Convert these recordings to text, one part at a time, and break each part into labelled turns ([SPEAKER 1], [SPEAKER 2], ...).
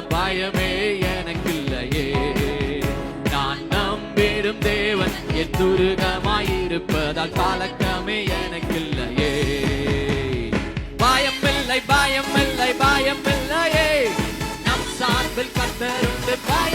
[SPEAKER 1] பயமே எனக்கில்லையே. நான் நம்பிடும் தேவன் என் துருகமாயிருப்பதால் கலக்கமே எனக்கில்லையே. பயமில்லை பயமில்லை பயமில்லையே. நம் சார்பில் கத்தருந்து பய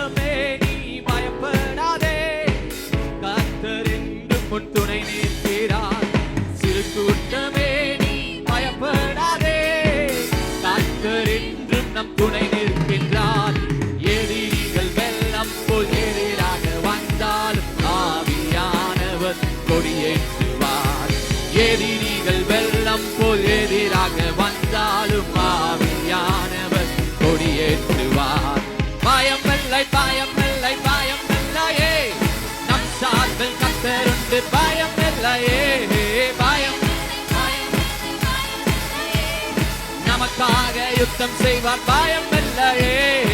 [SPEAKER 1] கூட்டமே நீ பயப்படாதே. கத்தர் என்று பொன் துணை நிற்கிறார். சிறு கூட்டமே நீ பயப்படாதே. கத்தர் என்றும் நம் துணை நிற்கின்றார். எதிரிகள் வெள்ளம் போல் எதிராக வந்தால் ஆவியானவர் கொடியேற்றுவார் எதிரிகள் வெள்ளம் போல் எதிராக வந்தாலும் ஆவி பயமில்லை பயமில்லை பயமில்லையே நம் சார்பில் கத்தருண்டு பயமில்லையே பயம் பயம் நமக்காக யுத்தம் செய்வார் பயமில்லையே இல்லையே.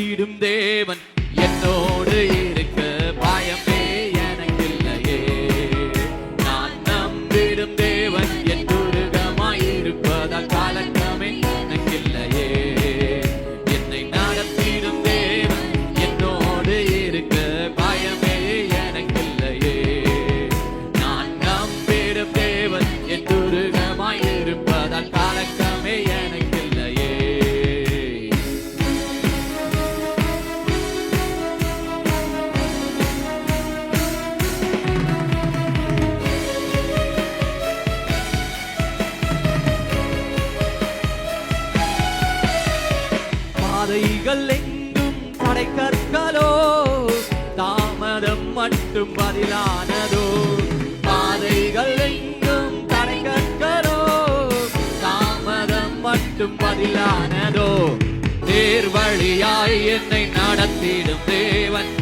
[SPEAKER 1] நடத்திடும் தேவன். பாதைகள் எங்கும் தடை கற்களோ? தாமதம் மட்டும் பதிலானதோ? பாதைகள் எங்கும் தடை கற்களோ? தாமதம் மட்டும் பதிலானதோ? நேர்வழியாய் என்னை நடத்திடும் தேவன்.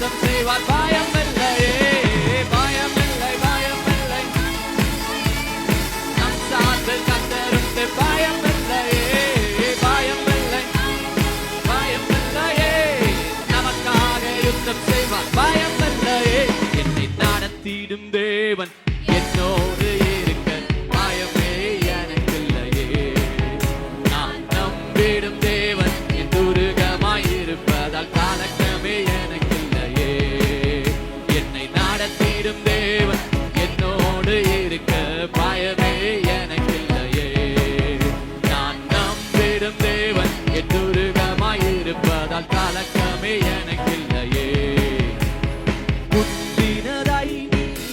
[SPEAKER 1] நமக்காக யுத்தம் செய்வார் பயமில்லையே பயமில்லை பயமில்லை நம் சார்பில் கத்தருந்து பயமில்லையே கலக்கமே எனக்கில்லையே. புத்தினதை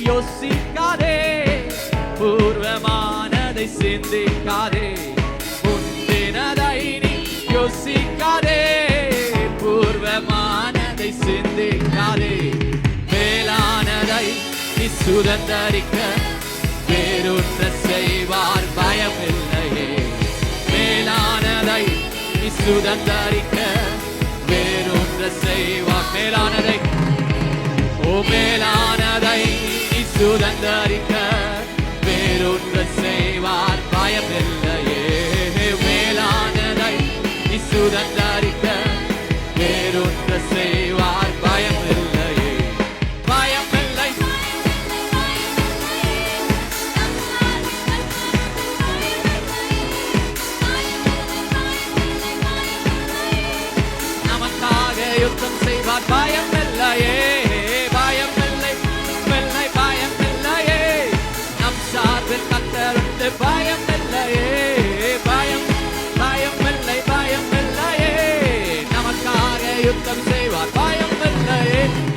[SPEAKER 1] யோசிக்காதே பூர்வமானதை சிந்திக்காதே. புத்தினதை நீ யோசிக்காதே பூர்வமானதை சிந்திக்காதே. மேலானதை நீ சுதந்தரிக்க வேறொன்ற செய்வார் பயமில்லையே. மேலானதை நீ சுதந்தரிக்க மேலானதை செய்வார் மேலானதை ஓ மேலானதை சுதந்தரிக்க வேறொன்று செய்வார் பயமில்லையே. மேலானதை சுதந்த If I